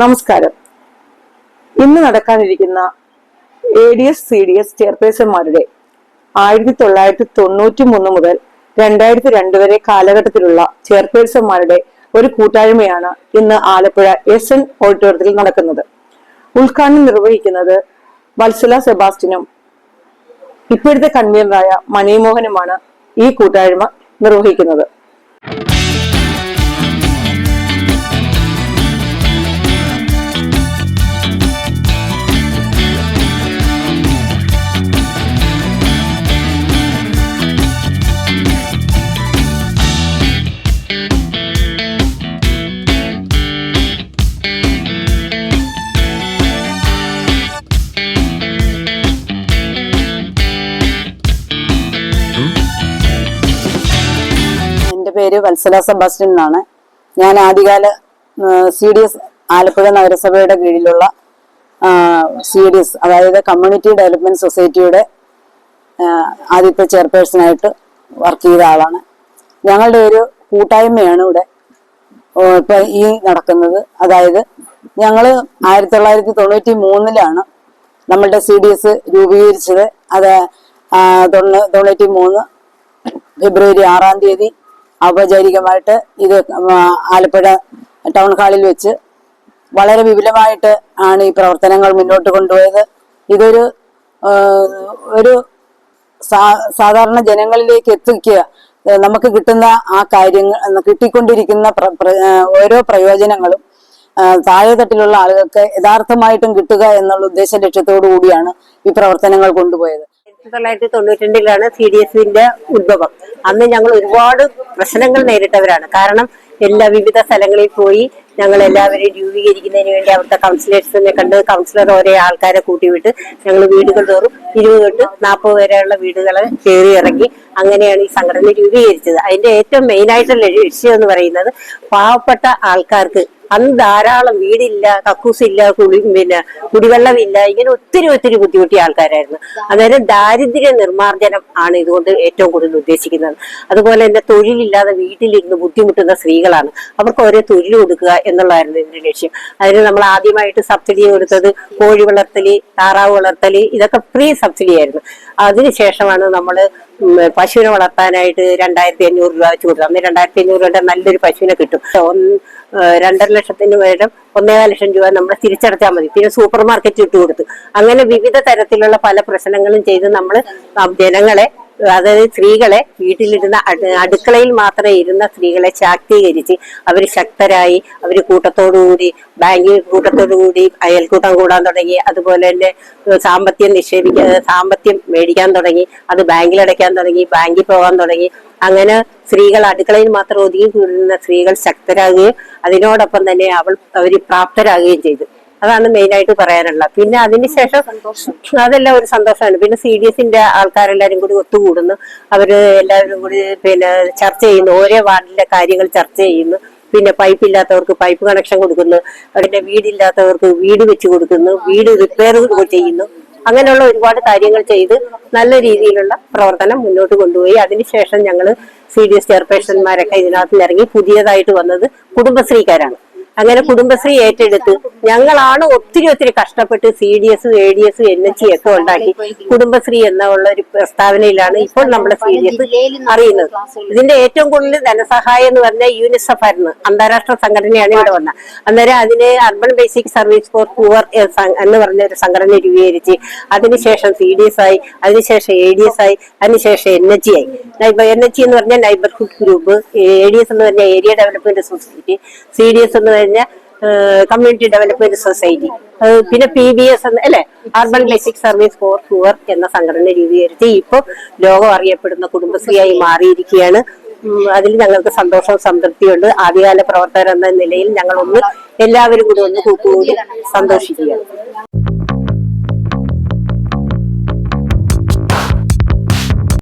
നമസ്കാരം. ഇന്ന് നടക്കാനിരിക്കുന്ന A D S C D S ചെയർപേഴ്സൺമാരുടെ ആയിരത്തി തൊള്ളായിരത്തി തൊണ്ണൂറ്റി മൂന്ന് മുതൽ രണ്ടായിരത്തി രണ്ട് വരെ കാലഘട്ടത്തിലുള്ള ചെയർപേഴ്സന്മാരുടെ ഒരു കൂട്ടായ്മയാണ് ഇന്ന് ആലപ്പുഴ എസ് എൻ ഓഡിറ്റോറിയത്തിൽ നടക്കുന്നത്. ഉദ്ഘാടനം നിർവഹിക്കുന്നത് വത്സല സെബാസ്റ്റിനും ഇപ്പോഴത്തെ കൺവീനറായ മണിമോഹനുമാണ് ഈ കൂട്ടായ്മ നിർവഹിക്കുന്നത്. പേര് വത്സല സെബാസ്റ്റ്യൻ എന്നാണ്. ഞാൻ ആദ്യകാല സി ഡി എസ് ആലപ്പുഴ നഗരസഭയുടെ കീഴിലുള്ള സി ഡി എസ് അതായത് കമ്മ്യൂണിറ്റി ഡെവലപ്മെന്റ് സൊസൈറ്റിയുടെ ആദ്യത്തെ ചെയർപേഴ്സണായിട്ട് വർക്ക് ചെയ്ത ആളാണ്. ഞങ്ങളുടെ ഒരു കൂട്ടായ്മയാണ് ഇവിടെ ഇപ്പൊ ഈ നടക്കുന്നത്. അതായത് ഞങ്ങൾ ആയിരത്തി തൊള്ളായിരത്തി തൊണ്ണൂറ്റി മൂന്നിലാണ് നമ്മളുടെ സി ഡി എസ് രൂപീകരിച്ചത്. അത് തൊണ്ണൂറ്റി മൂന്ന് ഫെബ്രുവരി ആറാം തീയതി ഔപചാരികമായിട്ട് ഇത് ആലപ്പുഴ ടൗൺ ഹാളിൽ വെച്ച് വളരെ വിപുലമായിട്ട് ആണ് ഈ പ്രവർത്തനങ്ങൾ മുന്നോട്ട് കൊണ്ടുപോയത്. ഇതൊരു ഒരു സാധാരണ ജനങ്ങളിലേക്ക് എത്തിക്കുക നമുക്ക് കിട്ടുന്ന ആ കാര്യങ്ങൾ കിട്ടിക്കൊണ്ടിരിക്കുന്ന ഓരോ പ്രയോജനങ്ങളും താഴെ തട്ടിലുള്ള ആളുകൾക്ക് യഥാർത്ഥമായിട്ടും കിട്ടുക എന്നുള്ള ഉദ്ദേശ ലക്ഷ്യത്തോടു കൂടിയാണ് ഈ പ്രവർത്തനങ്ങൾ കൊണ്ടുപോയത്. ആയിരത്തി തൊള്ളായിരത്തി തൊണ്ണൂറ്റി രണ്ടിലാണ് സി ഡി എസിന്റെ ഉത്ഭവം. അന്ന് ഞങ്ങൾ ഒരുപാട് പ്രശ്നങ്ങൾ നേരിട്ടവരാണ്. കാരണം എല്ലാ വിവിധ സ്ഥലങ്ങളിൽ പോയി ഞങ്ങൾ എല്ലാവരെയും രൂപീകരിക്കുന്നതിന് വേണ്ടി അവിടുത്തെ കൗൺസിലേഴ്സിനെ കണ്ട് കൗൺസിലർ ഓരോ ആൾക്കാരെ കൂട്ടിവിട്ട് ഞങ്ങൾ വീടുകൾ തോറും ഇരുപത് തൊട്ട് നാൽപ്പത് വരെയുള്ള വീടുകൾ കയറി ഇറങ്ങി അങ്ങനെയാണ് ഈ സംഘടന രൂപീകരിച്ചത്. അതിന്റെ ഏറ്റവും മെയിൻ ആയിട്ടുള്ള ലക്ഷ്യം എന്ന് പറയുന്നത് പാവപ്പെട്ട ആൾക്കാർക്ക് അന്ന് ധാരാളം വീടില്ല കക്കൂസില്ല കുളി പിന്നെ കുടിവെള്ളമില്ല ഇങ്ങനെ ഒത്തിരി ഒത്തിരി ബുദ്ധിമുട്ടിയ ആൾക്കാരായിരുന്നു. അന്നേരം ദാരിദ്ര്യ നിർമ്മാർജനം ആണ് ഇതുകൊണ്ട് ഏറ്റവും കൂടുതൽ ഉദ്ദേശിക്കുന്നത്. അതുപോലെ തന്നെ തൊഴിലില്ലാതെ വീട്ടിലിരുന്ന് ബുദ്ധിമുട്ടുന്ന സ്ത്രീകളാണ്. അവർക്ക് ഓരോ തൊഴിൽ കൊടുക്കുക എന്നുള്ളതായിരുന്നു ഇതിന്റെ ലക്ഷ്യം. അതിന് നമ്മൾ ആദ്യമായിട്ട് സബ്സിഡി കൊടുത്തത് കോഴി വളർത്തൽ താറാവ് വളർത്തൽ ഇതൊക്കെ ഫ്രീ സബ്സിഡി ആയിരുന്നു. അതിനുശേഷമാണ് നമ്മൾ പശുവിനെ വളർത്താനായിട്ട് രണ്ടായിരത്തി അഞ്ഞൂറ് രൂപ വെച്ച് കൊടുത്തത്. അന്ന് രണ്ടായിരത്തി അഞ്ഞൂറ് രൂപയുടെ നല്ലൊരു പശുവിനെ കിട്ടും. രണ്ടര ലക്ഷത്തിന് പകരം ഒന്നേകാൽ ലക്ഷം രൂപ നമ്മൾ തിരിച്ചടച്ചാൽ മതി. പിന്നെ സൂപ്പർ മാർക്കറ്റ് ഇട്ട് കൊടുത്തു. അങ്ങനെ വിവിധ തരത്തിലുള്ള പല പ്രശ്നങ്ങളും ചെയ്ത് നമ്മൾ ജനങ്ങളെ അതായത് സ്ത്രീകളെ വീട്ടിലിരുന്ന അട്- അടുക്കളയിൽ മാത്രമേ ഇരുന്ന സ്ത്രീകളെ ശാക്തീകരിച്ച് അവർ ശക്തരായി അവർ കൂട്ടത്തോടുകൂടി ബാങ്കിൽ കൂട്ടത്തോടുകൂടി അയൽക്കൂട്ടം കൂടാൻ തുടങ്ങി അതുപോലെ തന്നെ സാമ്പത്തികം നിക്ഷേപിക്കാൻ സാമ്പത്തികം മേടിക്കാൻ തുടങ്ങി അത് ബാങ്കിൽ അടയ്ക്കാൻ തുടങ്ങി ബാങ്കിൽ പോകാൻ തുടങ്ങി. അങ്ങനെ സ്ത്രീകൾ അടുക്കളയിൽ മാത്രം ഒതുങ്ങി കൂടുന്ന സ്ത്രീകൾ ശക്തരാകുകയും അതിനോടൊപ്പം തന്നെ അവൾ അവർ പ്രാപ്തരാകുകയും ചെയ്തു. അതാണ് മെയിൻ ആയിട്ട് പറയാനുള്ളത്. പിന്നെ അതിനുശേഷം അതെല്ലാം ഒരു സന്തോഷമാണ്. പിന്നെ സി ഡി എസിന്റെ ആൾക്കാരെല്ലാരും കൂടി ഒത്തുകൂടുന്നു. അവർ എല്ലാവരും കൂടി പിന്നെ ചർച്ച ചെയ്യുന്നു. ഓരോ വാർഡിലെ കാര്യങ്ങൾ ചർച്ച ചെയ്യുന്നു. പിന്നെ പൈപ്പ് ഇല്ലാത്തവർക്ക് പൈപ്പ് കണക്ഷൻ കൊടുക്കുന്നു. പിന്നെ വീടില്ലാത്തവർക്ക് വീട് വെച്ച് കൊടുക്കുന്നു. വീട് റിപ്പയർ ചെയ്യുന്നു. അങ്ങനെയുള്ള ഒരുപാട് കാര്യങ്ങൾ ചെയ്ത് നല്ല രീതിയിലുള്ള പ്രവർത്തനം മുന്നോട്ട് കൊണ്ടുപോയി. അതിനുശേഷം ഞങ്ങൾ സി ഡി എസ് ചെയർപേഴ്സൺമാരൊക്കെ ഇതിനകത്ത് ഇറങ്ങി പുതിയതായിട്ട് വന്നത് കുടുംബശ്രീക്കാരാണ്. അങ്ങനെ കുടുംബശ്രീ ഏറ്റെടുത്ത് ഞങ്ങളാണ് ഒത്തിരി ഒത്തിരി കഷ്ടപ്പെട്ട് C D S A D S N H ഒക്കെ ഉണ്ടാക്കി. കുടുംബശ്രീ എന്നുള്ള ഒരു പ്രസ്താവനയിലാണ് ഇപ്പോൾ നമ്മുടെ സി ഡി എസ് അറിയുന്നത്. ഇതിന്റെ ഏറ്റവും കൂടുതൽ ധനസഹായം എന്ന് പറഞ്ഞാൽ യൂനിസെഫ് ആയിരുന്നു. അന്താരാഷ്ട്ര സംഘടനയാണ് ഇവിടെ വന്നത്. അന്നേരം അതിന് urban basic service for poor എന്ന് പറഞ്ഞ ഒരു സംഘടന രൂപീകരിച്ച് അതിനുശേഷം സി ഡി എസ് ആയി അതിനുശേഷം എ ഡി എസ് ആയി അതിനുശേഷം എൻ എച്ച് ആയി. എൻ എച്ച് എന്ന് പറഞ്ഞാൽ neighbourhood group A D S എന്ന് പറഞ്ഞാൽ area development society C D S എന്ന് പറഞ്ഞാൽ കമ്മ്യൂണിറ്റി ഡെവലപ്മെന്റ് സൊസൈറ്റി പിന്നെ പി ബി എസ് എന്ന അല്ലെ? Urban basic service for poor എന്ന സംഘടന രൂപീകരിച്ച് ഇപ്പോൾ ലോകം അറിയപ്പെടുന്ന കുടുംബശ്രീയായി മാറിയിരിക്കുകയാണ്. അതിൽ ഞങ്ങൾക്ക് സന്തോഷവും സംതൃപ്തിയുണ്ട്. ആദ്യകാല പ്രവർത്തകർ എന്ന നിലയിൽ ഞങ്ങൾ ഒന്ന് എല്ലാവരും കൂടി ഒന്ന് കൂട്ടുകൂടി സന്തോഷിക്കുകയാണ്.